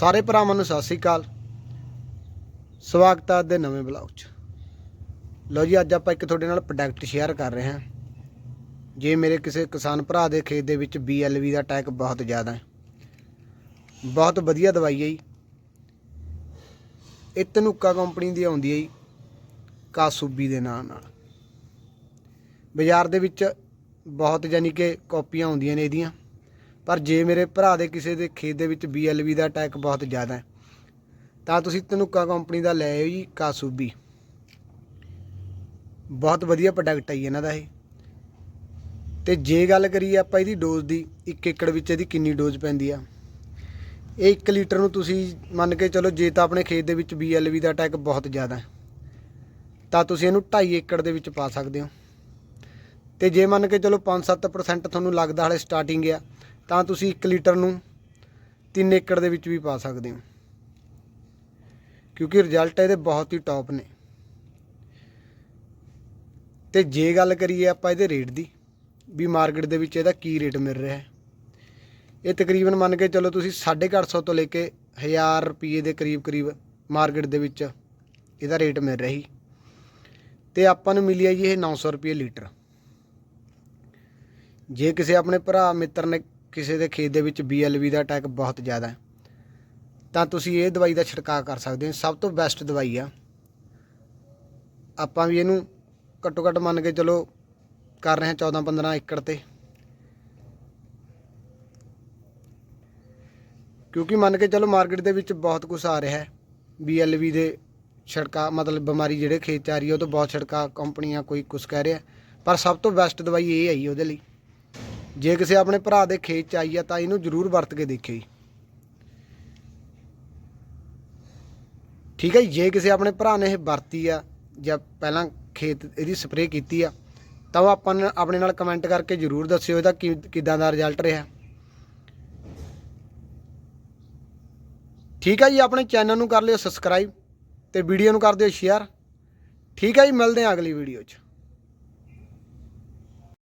ਸਾਰੇ ਭਰਾਵਾਂ ਨੂੰ ਸਤਿ ਸ੍ਰੀ ਅਕਾਲ। ਸਵਾਗਤ ਹੈ ਅੱਜ ਦੇ ਨਵੇਂ ਬਲੌਗ 'ਚ। ਲਓ ਜੀ, ਅੱਜ ਆਪਾਂ ਇੱਕ ਤੁਹਾਡੇ ਨਾਲ ਪ੍ਰੋਡਕਟ ਸ਼ੇਅਰ ਕਰ ਰਹੇ ਹਾਂ। ਜੇ ਮੇਰੇ ਕਿਸੇ ਕਿਸਾਨ ਭਰਾ ਦੇ ਖੇਤ ਦੇ ਵਿੱਚ BLV ਦਾ ਅਟੈਕ ਬਹੁਤ ਜ਼ਿਆਦਾ ਹੈ। ਬਹੁਤ ਵਧੀਆ ਦਵਾਈ ਹੈ ਜੀ। ਇਹ ਤਨੂਕਾ ਕੰਪਨੀ ਦੀ ਆਉਂਦੀ ਹੈ ਜੀ, ਕਾਸੂਬੀ ਦੇ ਨਾਂ ਨਾਲ। ਬਾਜ਼ਾਰ ਦੇ ਵਿੱਚ ਬਹੁਤ ਯਾਨੀ ਕਿ ਕਾਪੀਆਂ ਆਉਂਦੀਆਂ ਨੇ ਇਹਦੀਆਂ। ਪਰ ਜੇ ਮੇਰੇ ਭਰਾ ਦੇ ਕਿਸੇ ਦੇ ਖੇਤ ਦੇ ਵਿੱਚ BLV ਦਾ ਅਟੈਕ ਬਹੁਤ ਜ਼ਿਆਦਾ ਹੈ, ਤਾਂ ਤੁਸੀਂ ਤਨੂਕਾ ਕੰਪਨੀ ਦਾ ਲੈ ਆਇਓ ਜੀ, ਕਾਸੂਬੀ। ਬਹੁਤ ਵਧੀਆ ਪ੍ਰੋਡਕਟ ਹੈ ਜੀ ਇਹਨਾਂ ਦਾ ਇਹ। ਤੇ ਜੇ ਗੱਲ ਕਰੀਏ ਆਪਾਂ ਇਹਦੀ ਡੋਜ਼ ਦੀ 1 ਏਕੜ ਵਿੱਚ ਇਹਦੀ ਕਿੰਨੀ ਡੋਜ਼ ਪੈਂਦੀ ਆ? ਇਹ 1 ਲੀਟਰ ਨੂੰ ਤੁਸੀਂ ਮੰਨ ਕੇ ਚਲੋ, ਜੇ ਤਾਂ ਆਪਣੇ ਖੇਤ ਦੇ ਵਿੱਚ BLV ਦਾ ਅਟੈਕ ਬਹੁਤ ਜ਼ਿਆਦਾ ਹੈ, ਤਾਂ ਤੁਸੀਂ ਇਹਨੂੰ 2.5 ਏਕੜ ਦੇ ਵਿੱਚ ਪਾ ਸਕਦੇ ਹੋ। ਤੇ ਜੇ ਮੰਨ ਕੇ ਚਲੋ 5-7% ਤੁਹਾਨੂੰ ਲੱਗਦਾ ਹਲੇ ਸਟਾਰਟਿੰਗ ਆ ਤਾਂ ਤੁਸੀਂ 1 ਲੀਟਰ ਨੂੰ 3 ਏਕੜ ਦੇ ਵਿੱਚ ਵੀ ਪਾ ਸਕਦੇ ਹੋ। ਕਿਉਂਕਿ ਰਿਜ਼ਲਟ ਇਹਦੇ ਬਹੁਤ ਹੀ ਟੌਪ ਨੇ। ਤੇ ਜੇ ਗੱਲ ਕਰੀਏ ਆਪਾਂ ਇਹਦੇ ਰੇਟ ਦੀ, ਵੀ ਮਾਰਕੀਟ ਦੇ ਵਿੱਚ ਇਹਦਾ ਕੀ ਰੇਟ ਮਿਲ ਰਿਹਾ ਹੈ। ਇਹ ਤਕਰੀਬਨ ਮੰਨ ਕੇ ਚਲੋ ਤੁਸੀਂ 850 ਤੋਂ ਲੈ ਕੇ 1000 ਰੁਪਏ ਦੇ ਕਰੀਬ ਕਰੀਬ ਮਾਰਕੀਟ ਦੇ ਵਿੱਚ ਇਹਦਾ ਰੇਟ ਮਿਲ ਰਹੀ ਤੇ ਆਪਾਂ ਨੂੰ ਮਿਲੀ ਹੈ ਜੀ ਇਹ 900 ਰੁਪਏ ਲੀਟਰ। ਜੇ ਕਿਸੇ ਆਪਣੇ ਭਰਾ ਮਿੱਤਰ ਨੇ ਕਿਸੇ ਦੇ ਖੇਤ ਦੇ ਵਿੱਚ BLV ਦਾ ਅਟੈਕ ਬਹੁਤ ਜ਼ਿਆਦਾ ਹੈ। ਤਾਂ ਤੁਸੀਂ ਇਹ ਦਵਾਈ ਦਾ ਛਿੜਕਾਅ ਕਰ ਸਕਦੇ ਹੋ। ਸਭ ਤੋਂ ਬੈਸਟ ਦਵਾਈ ਆ। ਆਪਾਂ ਵੀ ਇਹਨੂੰ ਘੱਟੋ ਘੱਟ ਮੰਨ ਕੇ ਚਲੋ ਕਰ ਰਹੇ ਹਾਂ 14 15 ਏਕੜ ਤੇ। ਕਿਉਂਕਿ ਮੰਨ ਕੇ ਚਲੋ ਮਾਰਕੀਟ ਦੇ ਵਿੱਚ ਬਹੁਤ ਕੁਝ ਆ ਰਿਹਾ ਹੈ। BLV ਦੇ ਛਿੜਕਾ ਮਤਲਬ ਬਿਮਾਰੀ ਜਿਹੜੇ ਖੇਤ 'ਚ ਆ ਰਹੀ ਹੈ, ਉਹ ਤੋਂ ਬਹੁਤ ਛਿੜਕਾ ਕੰਪਨੀਆਂ ਕੋਈ ਕੁਝ ਕਹਿ ਰਿਹਾ ਪਰ ਸਭ ਤੋਂ ਬੈਸਟ ਦਵਾਈ ਇਹ ਆਈ ਉਹਦੇ ਲਈ। ਜੇ ਕਿਸੇ ਆਪਣੇ ਭਰਾ ਦੇ ਖੇਤ 'ਚ ਆਈ ਆ ਤਾਂ ਇਹਨੂੰ ਜ਼ਰੂਰ ਵਰਤ ਕੇ ਦੇਖਿਓ ਜੀ। ਠੀਕ ਹੈ ਜੀ, ਜੇ ਕਿਸੇ ਆਪਣੇ ਭਰਾ ਨੇ ਇਹ ਵਰਤੀ ਆ ਜਾਂ ਪਹਿਲਾਂ ਖੇਤ ਇਹਦੀ ਸਪਰੇਅ ਕੀਤੀ ਆ, ਤਾਂ ਉਹ ਆਪਾਂ ਆਪਣੇ ਨਾਲ ਕਮੈਂਟ ਕਰਕੇ ਜ਼ਰੂਰ ਦੱਸਿਓ ਇਹਦਾ ਕੀ- ਕਿੱਦਾਂ ਦਾ ਰਿਜ਼ਲਟ ਰਿਹਾ। ਠੀਕ ਹੈ ਜੀ, ਆਪਣੇ ਚੈਨਲ ਨੂੰ ਕਰ ਲਿਓ ਸਬਸਕ੍ਰਾਈਬ ਤੇ ਵੀਡੀਓ ਨੂੰ ਕਰ ਦਿਓ ਸ਼ੇਅਰ ਠੀਕ ਹੈ ਜੀ, ਮਿਲਦੇ ਹਾਂ ਅਗਲੀ ਵੀਡੀਓ 'ਚ।